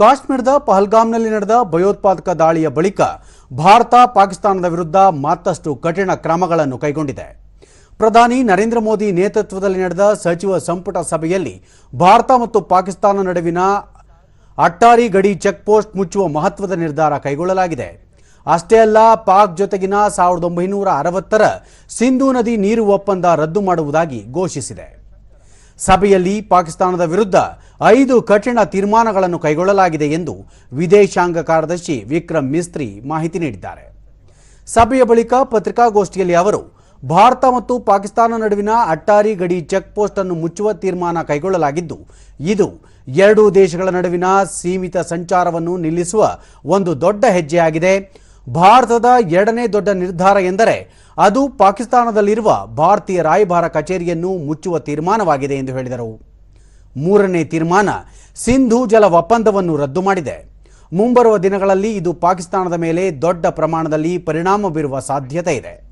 ಕಾಶ್ಮೀರದ ಪಹಲ್ಗಾಮ್ನಲ್ಲಿ ನಡೆದ ಭಯೋತ್ಪಾದಕ ದಾಳಿಯ ಬಳಿಕ ಭಾರತ ಪಾಕಿಸ್ತಾನದ ವಿರುದ್ಧ ಮತ್ತಷ್ಟು ಕಠಿಣ ಕ್ರಮಗಳನ್ನು ಕೈಗೊಂಡಿದೆ. ಪ್ರಧಾನಿ ನರೇಂದ್ರ ಮೋದಿ ನೇತೃತ್ವದಲ್ಲಿ ನಡೆದ ಸಚಿವ ಸಂಪುಟ ಸಭೆಯಲ್ಲಿ ಭಾರತ ಮತ್ತು ಪಾಕಿಸ್ತಾನ ನಡುವಿನ ಅಟ್ಟಾರಿ ಗಡಿ ಚೆಕ್ಪೋಸ್ಟ್ ಮುಚ್ಚುವ ಮಹತ್ವದ ನಿರ್ಧಾರ ಕೈಗೊಳ್ಳಲಾಗಿದೆ. ಅಷ್ಟೇ ಅಲ್ಲ, ಪಾಕ್ ಜೊತೆಗಿನ ಸಾವಿರದ ಒಂಬೈನೂರ ಅರವತ್ತರ ಸಿಂಧೂ ನದಿ ನೀರು ಒಪ್ಪಂದ ರದ್ದು ಮಾಡುವುದಾಗಿ ಘೋಷಿಸಿದೆ. ಸಭೆಯಲ್ಲಿ ಪಾಕಿಸ್ತಾನದ ವಿರುದ್ಧ ಐದು ಕಠಿಣ ತೀರ್ಮಾನಗಳನ್ನು ಕೈಗೊಳ್ಳಲಾಗಿದೆ ಎಂದು ವಿದೇಶಾಂಗ ಕಾರ್ಯದರ್ಶಿ ವಿಕ್ರಮ್ ಮಿಸ್ತ್ರಿ ಮಾಹಿತಿ ನೀಡಿದ್ದಾರೆ. ಸಭೆಯ ಬಳಿಕ ಪತ್ರಿಕಾಗೋಷ್ಠಿಯಲ್ಲಿ ಅವರು, ಭಾರತ ಮತ್ತು ಪಾಕಿಸ್ತಾನ ನಡುವಿನ ಅಟ್ಟಾರಿ ಗಡಿ ಚೆಕ್ ಪೋಸ್ಟ್ ಅನ್ನು ಮುಚ್ಚುವ ತೀರ್ಮಾನ ಕೈಗೊಳ್ಳಲಾಗಿದ್ದು, ಇದು ಎರಡೂ ದೇಶಗಳ ನಡುವಿನ ಸೀಮಿತ ಸಂಚಾರವನ್ನು ನಿಲ್ಲಿಸುವ ಒಂದು ದೊಡ್ಡ ಹೆಜ್ಜೆಯಾಗಿದೆ. ಭಾರತದ ಎರಡನೇ ದೊಡ್ಡ ನಿರ್ಧಾರ ಎಂದರೆ ಅದು ಪಾಕಿಸ್ತಾನದಲ್ಲಿರುವ ಭಾರತೀಯ ರಾಯಭಾರ ಕಚೇರಿಯನ್ನು ಮುಚ್ಚುವ ತೀರ್ಮಾನವಾಗಿದೆ ಎಂದು ಹೇಳಿದರು. ಮೂರನೇ ತೀರ್ಮಾನ ಸಿಂಧು ಜಲ ಒಪ್ಪಂದವನ್ನು ರದ್ದು ಮಾಡಿದೆ. ಮುಂಬರುವ ದಿನಗಳಲ್ಲಿ ಇದು ಪಾಕಿಸ್ತಾನದ ಮೇಲೆ ದೊಡ್ಡ ಪ್ರಮಾಣದಲ್ಲಿ ಪರಿಣಾಮ ಬೀರುವ ಸಾಧ್ಯತೆ ಇದೆ.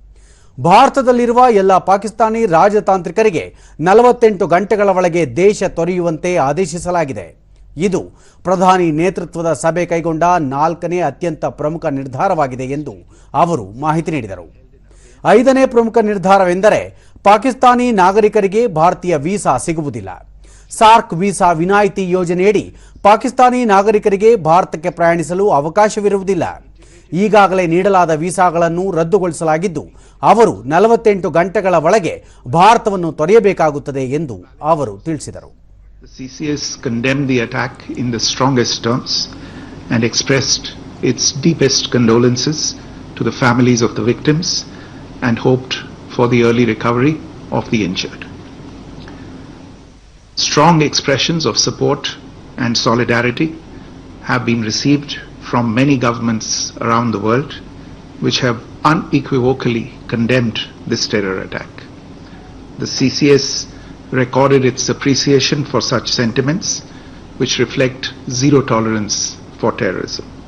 ಭಾರತದಲ್ಲಿರುವ ಎಲ್ಲ ಪಾಕಿಸ್ತಾನಿ ರಾಜತಾಂತ್ರಿಕರಿಗೆ ನಲವತ್ತೆಂಟು ಗಂಟೆಗಳ ಒಳಗೆ ದೇಶ ತೊರೆಯುವಂತೆ ಆದೇಶಿಸಲಾಗಿದೆ. ಇದು ಪ್ರಧಾನಿ ನೇತೃತ್ವದ ಸಭೆ ಕೈಗೊಂಡ ನಾಲ್ಕನೇ ಅತ್ಯಂತ ಪ್ರಮುಖ ನಿರ್ಧಾರವಾಗಿದೆ ಎಂದು ಅವರು ಮಾಹಿತಿ ನೀಡಿದರು. ಐದನೇ ಪ್ರಮುಖ ನಿರ್ಧಾರವೆಂದರೆ ಪಾಕಿಸ್ತಾನಿ ನಾಗರಿಕರಿಗೆ ಭಾರತೀಯ ವೀಸಾ ಸಿಗುವುದಿಲ್ಲ. ಸಾರ್ಕ್ ವೀಸಾ ವಿನಾಯಿತಿ ಯೋಜನೆಯಡಿ ಪಾಕಿಸ್ತಾನಿ ನಾಗರಿಕರಿಗೆ ಭಾರತಕ್ಕೆ ಪ್ರಯಾಣಿಸಲು ಅವಕಾಶವಿರುವುದಿಲ್ಲ. ಈಗಾಗಲೇ ನೀಡಲಾದ ವೀಸಾಗಳನ್ನು ರದ್ದುಗೊಳಿಸಲಾಗಿದ್ದು, ಅವರು ನಲವತ್ತೆಂಟು ಗಂಟೆಗಳ ಒಳಗೆ ಭಾರತವನ್ನು ತೊರೆಯಬೇಕಾಗುತ್ತದೆ ಎಂದು ಅವರು ತಿಳಿಸಿದರು. The CCS condemned the attack in the strongest terms and expressed its deepest condolences to the families of the victims and hoped for the early recovery of the injured. Strong expressions of support and solidarity have been received from many governments around the world which have unequivocally condemned this terror attack. The CCS recorded its appreciation for such sentiments which reflect zero tolerance for terrorism.